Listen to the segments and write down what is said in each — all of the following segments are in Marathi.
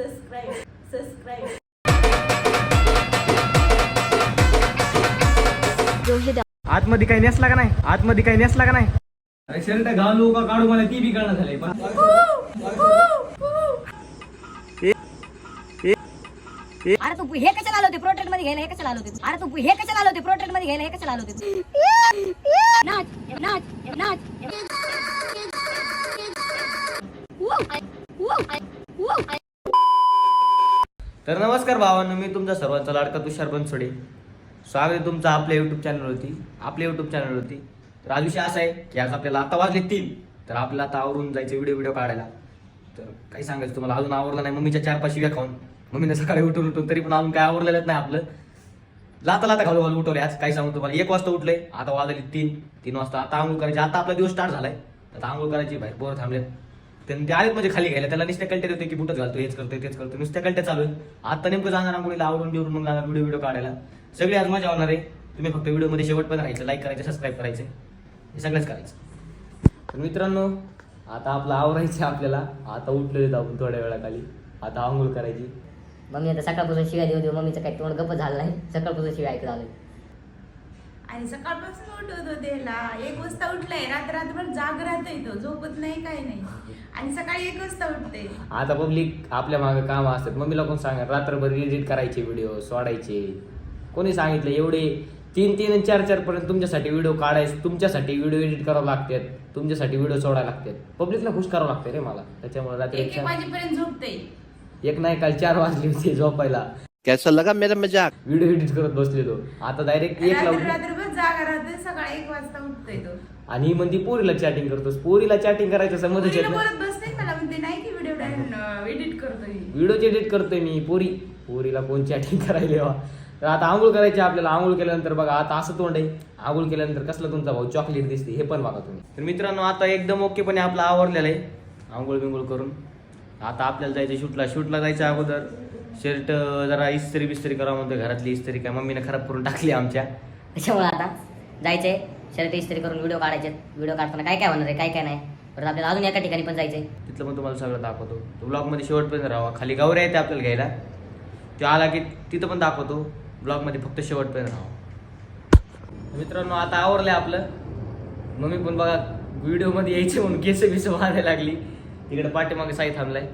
subscribe, subscribe. आतमध्ये काही नेसला का नाही? आतमध्ये काही नेसला का नाही? अरे शर्ट घालू का काढू मला ती बी कळणं झालंय पण अरे तू हे कशाला आलो होते? प्रोटेक्टमध्ये घ्यायला हे कशाला आलो होते? अरे तू हे कशाला आलो होते? प्रोटेक्टमध्ये घ्यायला हे कशाला आलो होते? नाच नाच नाच. तर नमस्कार भावांनो मी तुमचा सर्वांचा लाडका तुषार बनसोडे. स्वागत आहे तुमचं आपल्या युट्यूब चॅनलवरती आपल्या युट्यूब चॅनलवरती तर आज विषय असा आहे की आज आपल्याला आता वाजले तीन तर आपल्याला आता आवरून जायचं व्हिडिओ व्हिडिओ काढायला. तर काही सांगायचं तुम्हाला अजून आवरलं नाही मम्मीच्या चार पाच शिव्या खाऊन. मम्मीने सकाळी उठून उठून तरी पण अजून काय आवडलेलंच नाही आपलं. लाता लाता घालू घालू उठवले आज काय सांगू तुम्हाला. एक वाजता उठले आता वाजले तीन तीन वाजता आता आंघोळ करायची. आता आपला दिवस स्टार्ट झालाय. आता आंघोळ करायची बाहेर पोरं थांबले त्यांनी ते आलेत म्हणजे खाली घ्यायला. त्याला नुसत्या कल्टे होते की बुटच घालतो हेच करतोय तेच करतो नुसत्या कल्ट्या चालू आहे आता नेमकं जाणार आंघोळीला आवरून बिवरून मग जाणार व्हिडिओ व्हिडिओ काढायला. सगळे आज मजा होणार आहे. तुम्ही फक्त व्हिडिओमध्ये शेवट पण राहायचं लाईक करायचं सबस्क्राईब करायचं. हे सगळंच करायचं. तर मित्रांनो आता आपलं आवरायचं आपल्याला. आता उठलेले आपण थोड्या वेळाखाली. आता आंघोळ करायची. मम्मी आता सकाळपासून शिवाय देऊ देऊ मम्मीचं काही तोंड गप्प झालं नाही. सकाळपासून शिवाय ऐकलं आलं आणि सकाळपासून उठवत होते ला एक वाजता उठलाय रात्र रात्रभर जाग राहतोय तो झोपत नाही काय नाही. आणि सकाळी एक वाजता उठते आता पब्लिक आपल्या मागे काम असतात. मम्मीला कोण सांगा रात्रभर एडिट करायचे व्हिडिओ सोडायचे. कोणी सांगितलं? एवढे तीन तीन आणि चार चार पर्यंत तुमच्यासाठी व्हिडिओ काढायचे तुमच्यासाठी व्हिडिओ एडिट करावं लागतात. तुमच्यासाठी व्हिडिओ सोडायला लागतात. पब्लिकला खुश करावं लागतं रे मला. त्याच्यामुळे रात्री एक एक एक वाजेपर्यंत झोपते एक नाही काल चार वाजले होते झोपायला. कैसा लगा मेरा मजाक? व्हिडिओ एडिट करत बसलेलो आता डायरेक्ट एक रात्र लावून रात्रभर जागा राहते सकाळी एक वाजता उठतोय तो. आणि ही म्हणती पोरीला चॅटिंग करतोस. पोरीला चॅटिंग करायचं समजच येत नाही. बोलत बसते मला म्हणते नाही की व्हिडिओ एडिट करतोय. व्हिडिओ एडिट करतोय मी पोरी. पोरीला कोण चॅटिंग करायला हवा तर आता आंघोळ करायची आपल्याला. आंघोळ केल्यानंतर बघा आता असं तोंड आहे. आंघोळ केल्यानंतर कसला तुमचा भाऊ? चॉकलेट दिसते हे पण बघा तुम्ही. तर मित्रांनो आता एकदम ओकेपणे आपलं आवरलेलं आहे. आंघोळ बिंघोळ करून. आता आपल्याला जायचं शूटला शूटला जायचं अगोदर. शर्ट जरा इस्त्री बिस्त्री करावं म्हणतो घरातली इस्त्री. काय मम्मीने खराब करून टाकली आमच्या. त्याच्यामुळे आता जायचंय. शर्ट इस्त्री करून व्हिडिओ काढायचे व्हिडिओ काढताना काय काय होणार आहे काय काय नाही. परत आपल्याला अजून एका ठिकाणी पण जायचंय. तिथलं पण तुम्हाला सगळं दाखवतो. तो ब्लॉगमध्ये शेवटपर्यंत राहा. खाली गौऱ्या येते आपल्याला घ्यायला. तो आला की तिथं पण दाखवतो. ब्लॉगमध्ये फक्त शेवटपर्यंत राहा. मित्रांनो आता आवरलंय आपलं. मम्मी पण बघा व्हिडिओमध्ये यायचे म्हणून केस बिस वाढायला लागली. तिकडे पाठीमागे साई थांबलाय.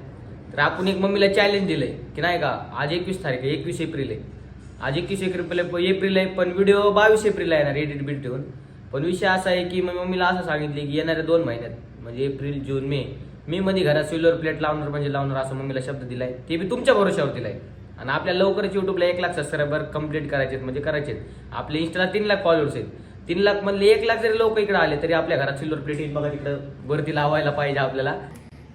तर आपण एक मम्मीला चॅलेंज दिलंय की नाही का आज एकवीस तारीख आहे एकवीस एप्रिल आहे. आज एकवीस एप्रिल एप्रिल आहे पण व्हिडिओ बावीस एप्रिलला येणार एडिट बिल ठेवून. पण विषय असा आहे की मग मम्मीला असं सांगितले की येणाऱ्या दोन महिन्यात म्हणजे एप्रिल जून मे मी मध्ये घरात सिल्वर प्लेट लावणार म्हणजे लावणार असं मम्मीला शब्द दिलाय. ते बी तुमच्या भरोशावर दिलाय. आणि आपल्या लवकरच युट्यूबला एक लाख सबस्क्रायबर कंप्लीट करायचे आहेत, म्हणजे करायचे आहेत. आपल्या इंस्टाला तीन लाख फॉलोअर्स आहेत. तीन लाख मधले एक लाख जरी लोक इकडे आले तरी आपल्या घरात सिल्वर प्लेट बघा तिकडं वरती लावायला पाहिजे आपल्याला.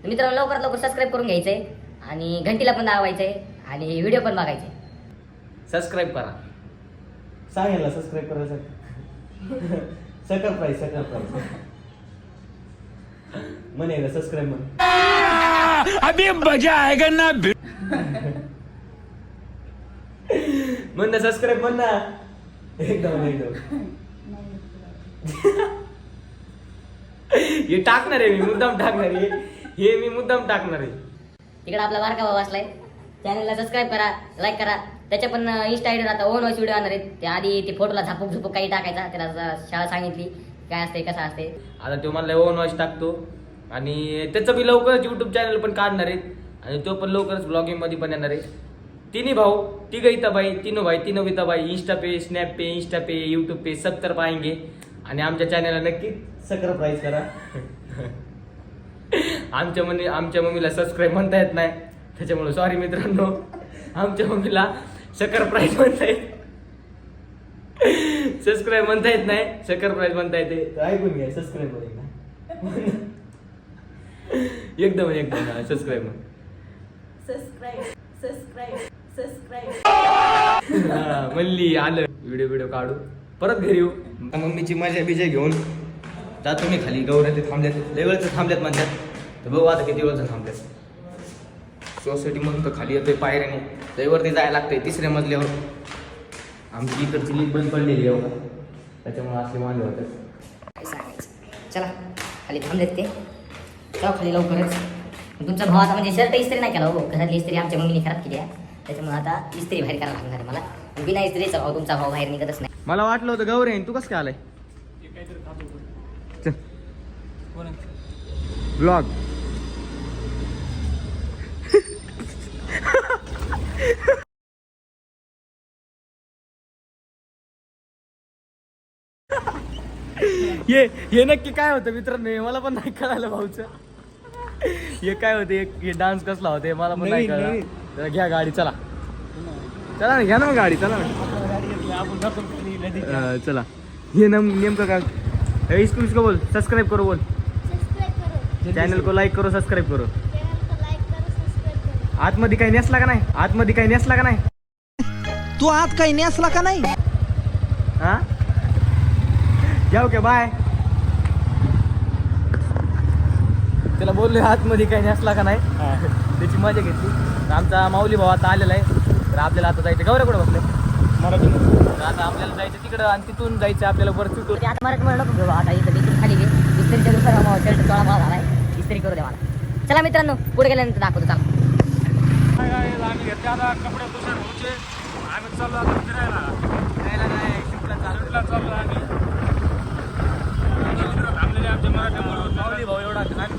मित्रांनो लवकरात लवकर सबस्क्राईब करून घ्यायचंय आणि घंटीला पण दाबायचंय आणि व्हिडिओ पण बघायचे सबस्क्राईब करा. सांगेल सबस्क्राईब करायचं. सकल प्राईस सकल प्राईस म्हणे सबस्क्राईब म्हण. अभी मजा आएगा ना म्हण ना सबस्क्राईब म्हण ना. एकदम एकदम. हे टाकणार आहे मी मुद्दाम टाकणार आहे. हे मी मुद्दाम टाकणार आहे. तिकडे आपला बारका भाऊ असलाय. चॅनलला सबस्क्राईब करा लाईक करा. त्याच्या पण इन्स्टा आयडीवर आता ओन वॉइस व्हिडिओ आणणार आहेत. ते आधी ते फोटोला झापूक झुपूक काही टाकायचा त्याला ज- शाळा सांगितली. काय असते कसं असते. आता तो मला ओन वॉइस टाकतो. आणि त्याचं मी लवकरच युट्यूब चॅनल पण काढणार आहे आणि तो पण लवकरच ब्लॉगिंगमध्ये पण येणार आहे. तिन्ही भाऊ तिघ बाई तीनो भाई तीनो बाई इंस्टा पे स्नॅप पे इंस्टा पे यूट्यूब पे सब तर पाएंगे आणि आमच्या चॅनलला नक्की सबस्क्राईब करा. आमच्या मम्मी आमच्या मम्मीला सबस्क्राईब म्हणता येत नाही. त्याच्यामुळे सॉरी मित्रांनो. आमच्या मम्मीला शकर प्राईज म्हणता येत सबस्क्राईब म्हणता येत नाही. शकर प्राईज म्हणता येते. तर ऐकून घ्या सबस्क्राईब एकदम एकदम सबस्क्राईब सबस्क्राईब म्हणली आलं. व्हिडिओ व्हिडिओ काढू. परत घरी येऊ. मम्मीची मजा बिजा घेऊन. जातो मी खाली गौऱ्या ते थांबल्यात लय वेळचं थांबल्यात म्हणतात. तर बघू आता किती वेळचं थांबल्यात सोसायटी मधून तर खाली येतोय पायऱ्याने लयवरती जायला लागतंय तिसऱ्या मजल्यावर. आमची इकडची लीक बंद पडलेली आहे बघा. त्याच्यामुळे असले वांदे होतात सांगायचं चला खाली थांबलेत ते. जाऊ खाली लवकरच. तुमचा भाव आता म्हणजे शर्ट इस्त्री नाही केला हो. घरातली इस्त्री आमच्या मम्मीने खराब केली आहे. त्याच्यामुळे आता इस्त्री बाहेर करायला लागणार आहे मला. बिना इस्त्रीचा भाव तुमचा भाव बाहेर निघतच नाही. मला वाटलं होतं गौरी आहे, तू कसं काय आलाय? ब्लॉग हे हे नक्की काय होतं मित्रांनो? हे मला पण नाही कळालं भाऊचं. हे काय होते? हे डान्स कसला होते? हे मला पण नाही कळलं. घ्या गाडी चला. चला ना घ्या ना मग गाडी चला ना. अं, चला. हे नम नेमकं काय? इसको इसको बोल. सब्सक्राइब करो बोल. चॅनल को लाईक करो सबस्क्राईब करो. आतमध्ये काही नेसला का नाही? आतमध्ये काही नेसला का नाही? तू आत काही नेसला का नाही? हा? जाऊ के बाय त्याला बोलले आतमध्ये काही नेसला का नाही? त्याची मजा घेतली. तर आमचा माऊली भाऊ आता आलेला आहे. तर आपल्याला आता जायचं गौऱ्या कुठे बसले तर आता आपल्याला जायचं तिकडं आणि तिथून जायचं आपल्याला ते आता मराठी म्हणलं आता इथं खाली घे इस्त्रीच्या दुकानावर शर्ट चोळा भाव झालाय इस्त्री करू द्या मला चला मित्रांनो पुढे गेल्यानंतर दाखवतो चला. माऊली भाऊ एवढा घाण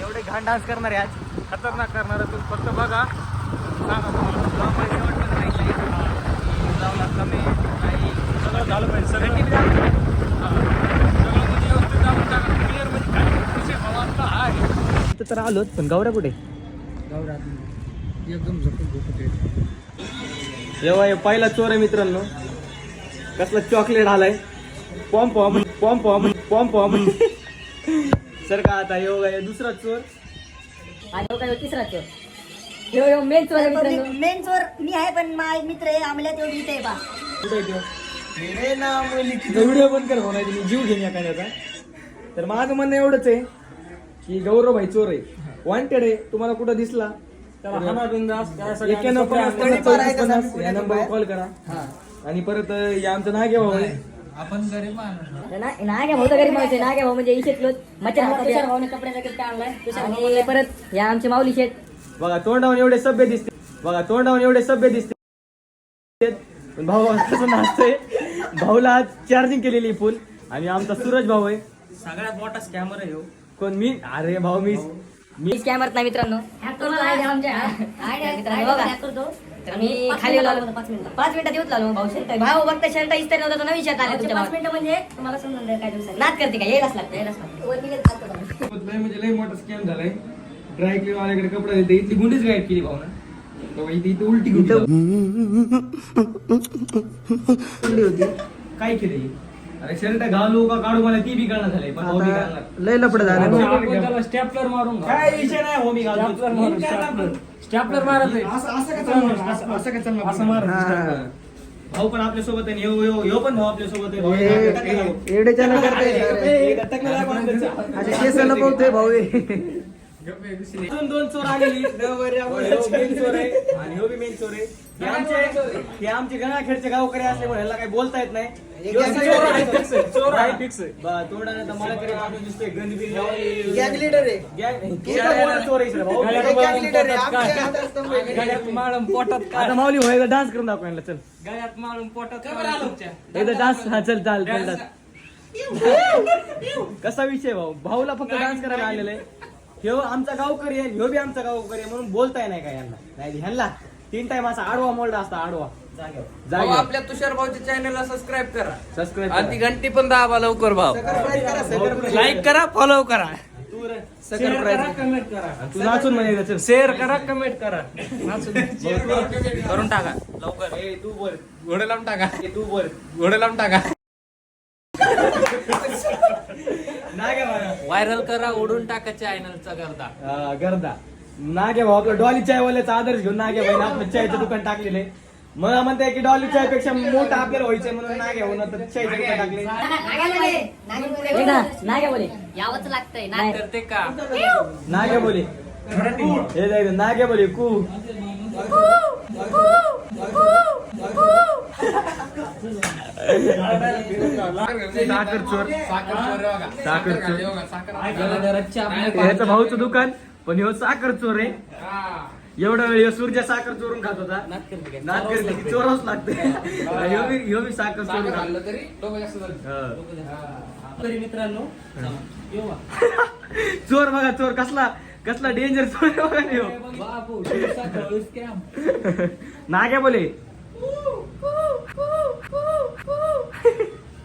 एवढे घाण डान्स करणार आहे आज. खतरनाक करणार आहे. तू फक्त बघा. सांगा कमी. काही सगळं झालं पाहिजे तर आलोच पण गौऱ्या कुठे? जेव्हा हे पहिला चोर आहे मित्रांनो. कसला चॉकलेट आलाय. पॉम पॉम पॉम पॉम पॉम पॉम सर का आता योगा हे दुसरा चोर. आणि हो काय तिसरा चोर. यो यो मेन चोर आहे मित्रांनो. मेन चोर मी आहे पण माझे मित्र आहे आम्हाला तेवढी इथे आहे बा व्हिडिओ बंद कर होणार मी जीव घेईन एखाद्याचा. तर माझं म्हणणं एवढंच आहे. की गौरव भाई चोर आहे. वॉन्टेड आहे. तुम्हाला कुठं दिसला? एक्क्याण्णव पन्नास पन्नास चौतीस पन्नास या नंबरवर कॉल करा. आणि परत हे आमचं नागे भाऊ आहे. ना- नाग्या भाऊ तर गरीब माणूस आहे. नाग्या भाऊ म्हणजे इशेत लोक मच्छर तुषार भाऊने कपड्याचा किट आणलाय आणि परत या आमचे माऊली शेत बघा तोंडावर एवढे सभ्य दिसते. बघा तोंडावर एवढे सभ्य दिसते. पण भाऊ कसं नाचतोय? भाऊला आज चार्जिंग केलेली फुल आणि आमचा सूरज भाऊ आहे. सगळ्यात मोठा स्कॅमर आहे ह्यो. कोण? मी? अरे भाऊ मी मी मी स्कॅमर नाही मित्रांनो. मित्रांनो बघा. तर मी खाली आलो पाच मिनिटं. पाच मिनिटात येऊच लागलो भाऊ भाऊ बघता शर्ट इस्त्री नव्हता तो. नवीन शर्ट आले पाच मिनिटं म्हणजे तुम्हाला समजून जाईल काय दिवसात नाच करते का? यायलाच लागतं. यायलाच लागतं. लय म्हणजे लय मोठा स्कॅम झालाय. ड्राय क्लीन वाल्याकडे कपडा देते इथली गुंडीच गायब केली भाऊ ना. इथे इथे उलटी गुंडी होती. काय केली अरे शर्ट घालू का काढू? मला ती बी कळणार झाले पण भाऊ बी घालणार. लय लपड झालं. स्टॅपलर मारून काय विषय नाही हो मी घालतो. स्टॅपलर मारत असं असं का चालणार? असं असं का चालणार? असं मारत भाऊ पण आपल्यासोबत आहे ह्यो ह्यो ह्यो पण भाऊ आपल्यासोबत आहे. भाऊ हे हे त्याचा. केस लपवतोय भाऊ अजून दोन चोर आलेली. ह्यो main चोर आहे. आणि ह्यो बी मेन चोर आहे. हे आमचे हे आमचे गणाखेडचे गावकरी असल्यामुळे ह्याला काही बोलता येत नाही. चोर आहे fix आहे. चोर आहे फिक्स बा तोंडाने तर मला तरी माणूस दिसतोय गंध बिन लावून. गँग लीडर आहे. Gang- तू तर मोठा चोर आहेस रे भाऊ. गँग लीडर आहे. आमच्या हातात आहे. गळ्यात माळून पोटात आता माऊली डान्स करून दाखव यांना चल. गळ्यात माळून पोटात एकदा डान्स हा चल चाल चल डान्स कसा विषय भाऊ? भाऊला फक्त डान्स करायला आलेला आहे. ह्यो आमचा गावकरी आहे ह्यो बी आमचा गावकरी आहे म्हणून बोलताय नाही का यांना? नाही ह्यांना. तीन टाइम असा आडवा मोल्ड असता आडवा. भाऊ, जागे आपल्या तुषार भाऊच्या चॅनलला सबस्क्राईब करा. सबस्क्राईब आणि ती घंटी पण दाबा लवकर भाऊ. लाईक करा फॉलो करा. तू रे. शेअर करा कमेंट करा. तू नाचून म्हणे शेअर करा कमेंट करा. करून टाका लवकर. ए, तू बोल. घोडे लावून टाका. ए, तू बोल. घोडे लावून टाका. नागे व्हायरल करा उडून टाका चॅनलचा करता हा, गर्दा. नागे भाऊ आपला डॉली चायवाल्याचा आदर्श घेऊन नागे भाई आपलं चायचं दुकान टाकलेले. मला म्हणताय की डॉली चायपेक्षा मोठं आपल्याला व्हायचंय म्हणून नागे भाऊ तर चायचं दुकान टाकले. नाग्या बोले? यावंच लागतंय नाही. करते का? नागे बोले? हे जायचं नागे बोले? कू. साखर चोर. साखर चोर ह्याचं भाऊचं दुकान पण ह्यो साखर चोर आहे. एवढा वेळ ह्यो सूर्य साखर चोरून खात होता. नाक करते की चोरावंच लागते. ह्यो बी ह्यो बी साखर चोरून खात. हा. तरी मित्रांनो येऊ बा. चोर बघा चोर. कसला कसला डेंजर चोर आहे बघा ना ह्यो. बापू दिवसा ढवळूस scam. नाग्या बोले.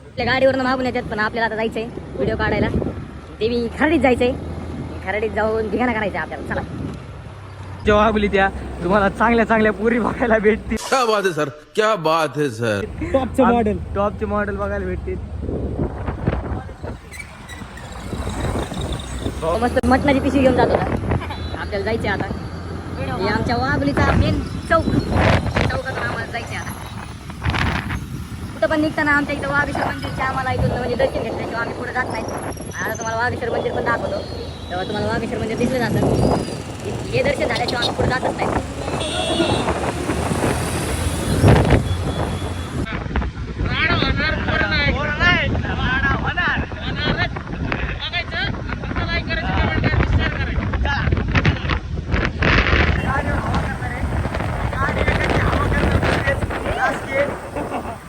आपल्या गाडीवरनं मागून येतात पण आपल्याला आता जायचंय व्हिडिओ काढायला. ते मी खरडीत जायचंय. खरडीत जाऊन धिगाणा करायचा आपल्याला. चला. जेव्हा बोली त्या तुम्हाला चांगल्या चांगल्या पुरी बघायला भेटतील. क्या बात है सर क्या बात है सर टॉपचं मॉडेल टॉपचे मॉडेल बघायला भेटतील. मस्त मटणाची पिशवी घेऊन जात आपल्याला जायचंय आता. हे आमच्या वाघुलीचा मेन चौक. चौकातून आम्हाला जायचंय आता. कुठं पण निघताना आमच्या इथं वाघेश्वर मंदिरच्या आम्हाला इथून म्हणजे दर्शन घेतल्याशिवाय आम्ही पुढे जात नाही. आता तुम्हाला वाघेश्वर मंदिर पण दाखवतो. तेव्हा तुम्हाला वाघेश्वर मंदिर दिसलं जातं. हे दर्शन झाल्याशिवाय आम्ही पुढे जातच नाही.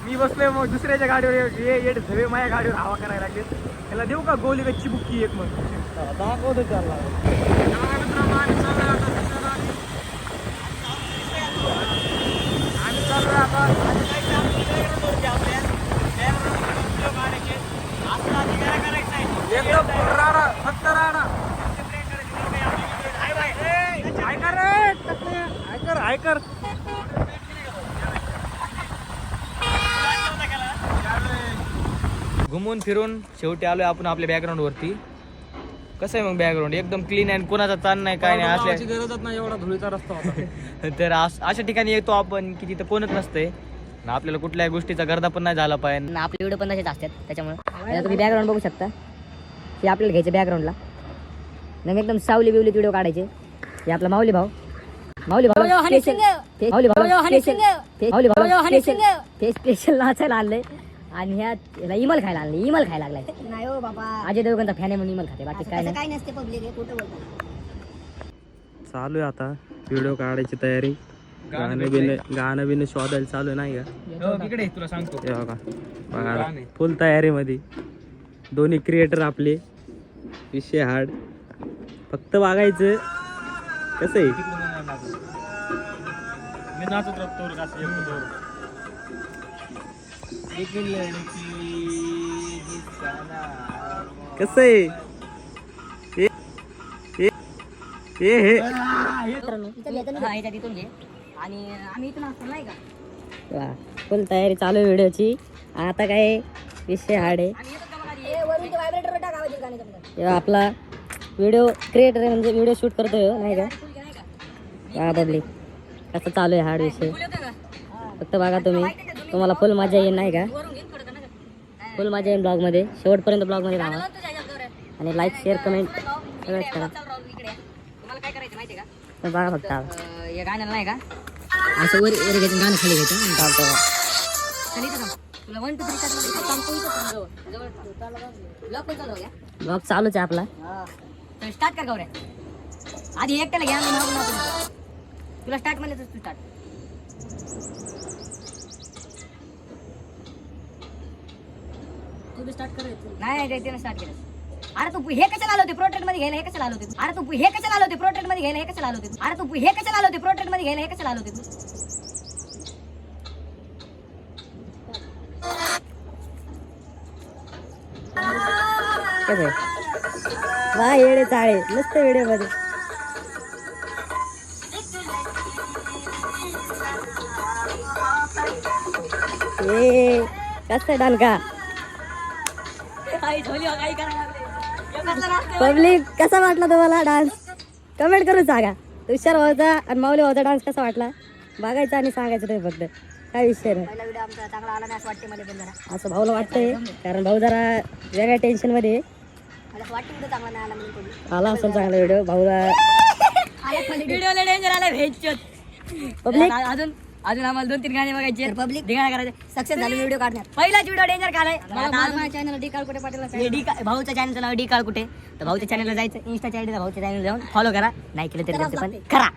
मी बसलोय मग दुसऱ्याच्या गाडीवर ये ये धवे माझ्या गाडीवर हवा करायला लागले. त्याला देऊ का गोली गच्ची बुक्की एक मग? दाखवतो त्याला. ऐकर घुमून फिरून शेवटी आलोय आपण आपल्या बॅकग्राऊंड वरती. कसं आहे मग बॅकग्राऊंड एकदम क्लीन आहे कोणाचा ताण नाही काय नाही असल्या गरजच नाही एवढा धुळीचा रस्ता होता. तर अस- अशा ठिकाणी येतो आपण की तिथं कोणच नसतंय. आणि आपल्याला कुठल्याही गोष्टीचा गर्दा पण नाही झाला पाहिजे. आणि आपले व्हिडिओ पण तसेच असतात त्याच्यामुळे. तुम्ही बॅकग्राऊंड बघू शकता. हे आपल्याला घ्यायचं बॅकग्राऊंडला मग एकदम सावली बिवलीत व्हिडिओ काढायचे. हे आपला माऊली भाऊ. माऊली भाऊ माऊली भाऊ माऊली भाऊ स्पेशल नाचायला आणलंय. आणि ह्या याला इमल खायला आणले इमल खायला लागलाय. नाही हो बाबा. अजय देवगणचा फॅन आहे म्हणून इमल खाते बाकी काय नाही. काय नसते पब्लिक हे बोलतात. चालू आहे आता व्हिडिओ काढायची तयारी. गाणं बिन गाणं बिन शोधायला चालू आहे नाही का? इकडे तुला सांगतो. हे बघा बघा फुल तयारीमध्ये. दोन्ही क्रिएटर आपले. विषय हार्ड फक्त वागायचं कसं आहे? मी नाचत राहतो असं येतो कसं आहे? हे- हे- हे घे आणि आम्ही इथून असतो नाही का फुल तयारी चालू आहे व्हिडिओची. आता काय विषय हार्ड आहे. आपला व्हिडिओ क्रिएटर आहे म्हणजे व्हिडिओ शूट करतोय हो, नाही का? हा पब्लिक कसं चालू आहे हार्ड विषय. फक्त बघा तुम्ही. तुम्हाला फुल मजा येईल नाही का? फुल मजा येईल ब्लॉगमध्ये शेवटपर्यंत ब्लॉगमध्ये राहा. आणि लाईक शेअर कमेंट सगळंच करा. तर बघा फक्त या गाण्याला नाही का असं वर वर घ्यायचं गाणं खाली घ्यायचं. आणि चालतं ब्लॉग चालूच आहे आपला. स्टार्ट कर गौऱ्या आधी एकट्याला घ्या तुला स्टार्ट म्हणलं तू स्टार्ट तू स्टार्ट कर नाही नाही त्याने स्टार्ट केलं. अरे तू हे कशाला आलो होते? प्रोटेक्टमध्ये घ्यायला हे कशाला आलो होते? अरे तू हे कशाला आलो होते? प्रोटेक्टमध्ये घ्यायला हे कशाला आलो होते? अरे तू हे कशाला आलो होते? प्रोटेक्टमध्ये घ्यायला हे कशाला आलो होते? वा येडे चाळे. मस्त व्हिडिओमध्ये. ए कसं डालका. पब्लिक कसा वाटला तुम्हाला डान्स कमेंट करून सांगा. तुषार भाऊचा आणि माऊली भाऊचा डान्स कसा वाटला? बघायचा आणि सांगायचं तुम्ही फक्त. काय विषय नाही. पहिला व्हिडिओ आमचा चांगला आला नाही असं वाटते मला पण जरा. असं भाऊला वाटतंय कारण भाऊ जरा वेगळ्या टेन्शनमध्ये आला असेल चांगला व्हिडिओ भाऊला पब्लिक अजून अजून आम्हाला दोन तीन गाणे बघायचे पब्लिक धिंगाणा करायचे. सक्सेस झाले व्हिडिओ काढण्यात. पहिलाच व्हिडिओ डेंजर काढाय मला माझ्या channel D Kalkute Patil D भाऊच्या चॅनलचं नाव डी काळकुटे तर भाऊच्या चॅनलला जायचं. इंस्टा चॅनल भाऊच्या चॅनल जाऊन फॉलो करा. नाही केलं तरी पण करा.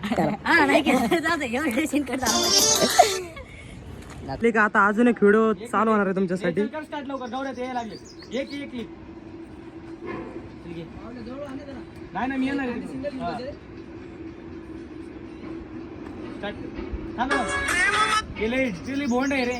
हा नाही केलं जाऊ एवढे सीन करता आपले का आता अजून एक व्हिडिओ चालू होणार आहे तुमच्यासाठी. स्टार्ट लवकर. गवड्यात यायला लागले. एक एक एक नाही ना मी येणार आहे. केले चिली भोंड आहे रे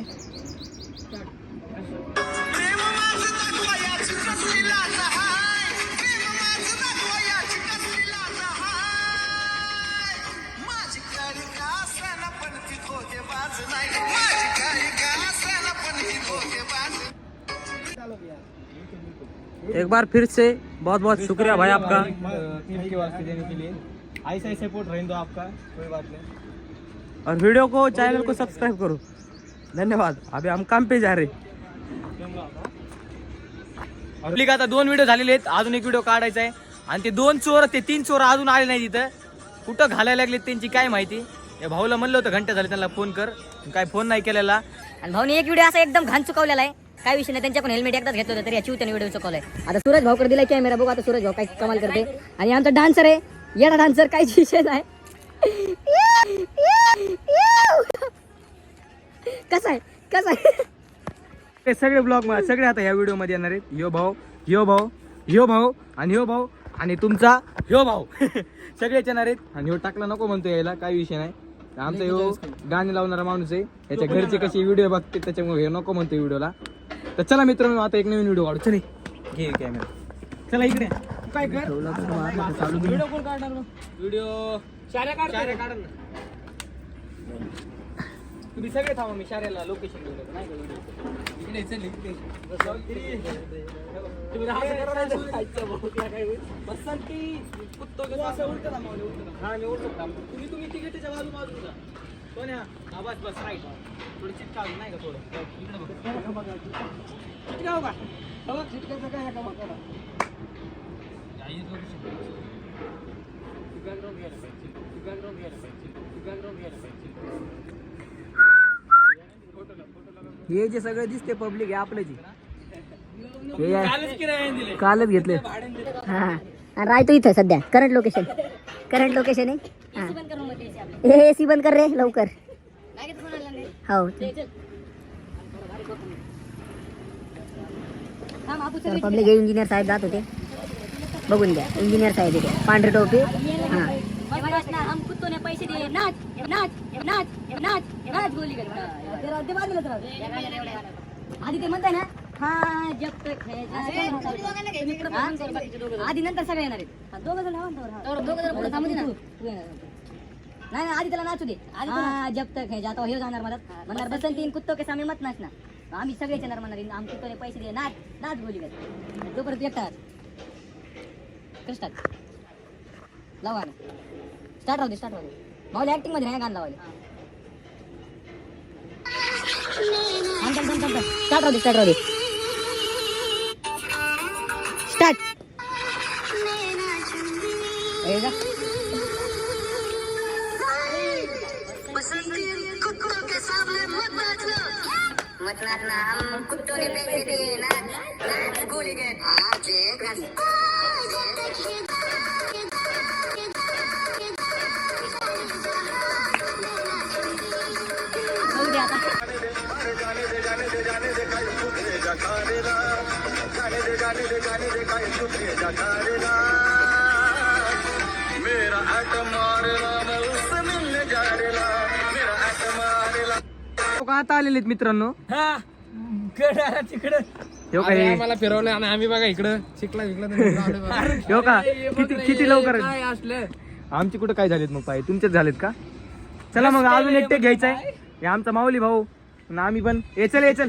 एक बार फिर से बहुत बहुत शुक्रिया भाई आपका टीम के वास्ते देने के लिए ऐसा ही सपोर्ट रहें दो आपका कोई बात नहीं और वीडियो को चैनल को सब्सक्राइब करो। धन्यवाद। अभी हम काम पे जा रहे आता दोन व्हिडिओ झालेले आहेत. अजून एक व्हिडिओ काढायचा आहे. आणि ते दोन चोर ते तीन चोर अजून आले नाही तिथं कुठं घालायला लागले त्यांची काय माहिती? या भाऊला म्हणलं होतं घंटे झाले त्यांना फोन कर. काय फोन नाही केलेला. आणि भाऊने एक व्हिडिओ असा एकदम घाण चुकवलेला आहे. काय विषय नाही त्यांच्याकडून हेल्मेट एकदाच घेतलं होतं तरी या चिवत्याने व्हिडिओ चुकवलाय. आता सूरज भाऊकडे दिलाय कॅमेरा बघू आता सूरज भाऊ काय कमाल करते आणि आमचा डान्सर आहे. येणा डान्सर काहीच विषय नाही. कसा आहे? कसा आहे? ते सगळे ब्लॉग सगळे आता या व्हिडिओमध्ये येणार आहेत. ह्यो भाऊ ह्यो भाऊ ह्यो भाऊ आणि ह्यो भाऊ आणि तुमचा ह्यो भाऊ. सगळेच येणार आहेत. आणि ह्यो टाकला नको म्हणतो यायला काही विषय नाही. आमचा ह्यो गाणे लावणारा माणूस आहे. त्याच्या घरचे कशी व्हिडिओ बघते त्याच्यामुळे हे नको म्हणतो व्हिडिओला तर चला मित्रांनो आता एक नवीन व्हिडिओ काढू. चले घे कॅमेरा चला इकडे. काय कर? व्हिडिओ कोण काढणार मग? व्हिडिओ शाऱ्या काढ ना. तुम्ही सगळे थांबा मी शाऱ्याला लोकेशन घेऊन नाही इकडे चल इकडे तुम्ही की कुत्तो घेतो असं उलटं थांबवलं, उलटं थांबवलं. हा, मी उलटं. तुम्ही तुम्ही तिकीटच्या बाजू बाजूला सोन्या हा बस बस राईट. थोडी चिट काढून नाही का थोडं? इकडे बघ. चिट काढू का? हा? बघ, चिटकायचं काय हा का बघ, हा बघ. हे. हे जे सगळं दिसते पब्लिक आहे आपलं जी. कालच घेतले. हा राहतो इथं सध्या. करंट लोकेशन करंट लोकेशन आहे. हे. एसी बंद कर रे लवकर. हो. पब्लिक इंजिनियर साहेब जात होते. बघून घ्या. इंजिनियर साहेब इथे पांढरी टोपी. हा. हम पैसे दिए नाच नाच नाच नाच गोली ते. आधी ते म्हणताय ना हा जब तक? आधी नंतर सगळे येणार आहेत. दोघ जण दोघ थांबू दे ना तू. नाही नाही, आधी त्याला नाचू दे. हा जब तक है जाता हे जाणार मला म्हणणार बसन तीन कुत्तो के सामने मत नाचना आम्ही सगळेच येणार म्हणणार आम कुत्तोने पैसे दिले. नाच नाच गोली कर. तोपर्यंत एकटा स्टार्ट लावा स्टार्ट राहू दे स्टार्ट राहू दे माऊली ऍक्टिंगमध्ये नाही गाणं लावायला स्टार्ट राहू दे स्टार्ट राहू दे स्टार्ट मत नाचना हम कुत्तों ने पैसे दिए नाच नाच गोली गए राहू दे लोक आता आलेले आहेत मित्रांनो तिकडं. हो का हे? मला फिरवलं आणि आम्ही बघा इकडं. चिकला विकला हो का? किती किती लवकर असलं? आमची कुठं काय झालेत मग पाय? तुमचेच झालेत का? चला मग अजून एक टेक घ्यायचा आहे हे आमचा माऊली भाऊ आणि आम्ही पण. ये चल ये चल.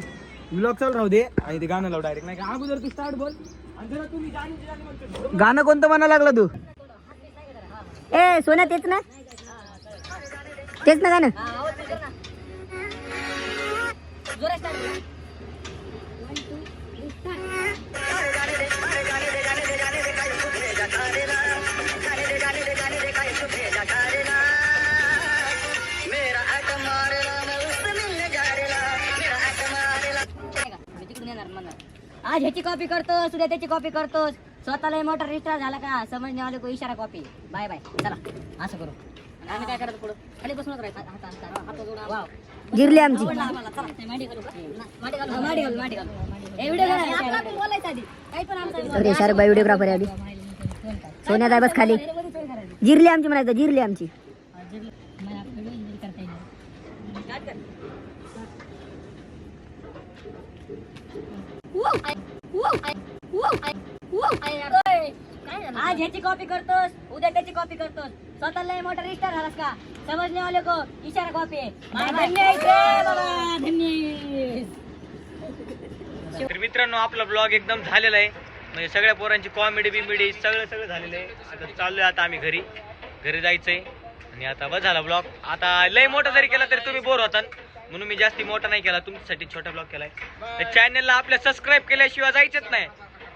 ब्लॉग चालू राहू दे. आणि ते गाणं लाव डायरेक्ट नाही का? अगोदर तू स्टार्ट बोल. आणि जरा तुम्ही गाणी- गाणी म्हणतो. गाणं कोणतं म्हणा लागला तू? ए सोन्या तेच ना. तेच ना गाणं. आज ह्याची कॉपी करतोस उद्या त्याची कॉपी करतोस. स्वतःला मोटर रिस्टार झाला का? समजणे वाले को इशारा कॉपी बाय बाय चला असं करू. आणि आम्ही काय करत पुढं? खाली बसूनच राहायचं. गिरली आमची. व्हिडिओग्राफर आहे आधी. सोन्यात आहे बस खाली. जिरली आमची म्हणायचं जिरली आमची. आज ह्याची कॉपी करतोस उद्या त्याची कॉपी करतोस. स्वतःला मोटर रिस्टार झालास का? समजणे वाले को इशारा कॉपी. तर मित्रांनो आपला ब्लॉग एकदम झालेला आहे. म्हणजे सगळ्या पोरांची कॉमेडी बिमेडी सगळं सगळं झालेलं आहे. आता चाललोय आता आम्ही घरी. घरी जायचंय. आणि आता बस झाला ब्लॉग आता लय मोठा जरी केला तरी तुम्ही बोर होता. म्हणून मी जास्ती मोठा नाही केला तुमच्यासाठी छोटा ब्लॉग केलाय. तर चॅनलला आपल्या सबस्क्राईब केल्याशिवाय जायचंच नाही.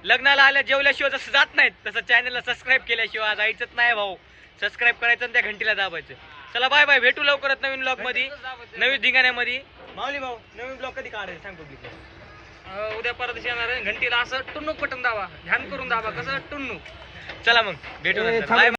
लग्नाला आल्या जेवल्याशिवाय जसं जात नाहीत तसं चॅनलला सबस्क्राईब केल्याशिवाय जायचंच नाही भाऊ. सबस्क्राईब करायचं आणि त्या घंटीला दाबायचं. चला बाय बाय भेटू लवकरच नवीन ब्लॉगमध्ये नवीन धिंगाण्यामध्ये माऊली भाऊ नवीन ब्लॉग कधी काढायचं सांग अं, उद्या परत येणार आहे. घंटीला असं टुन्नूक पटन दावा ध्यान करून दावा कसं टुन्नू चला मग भेटू. Bye.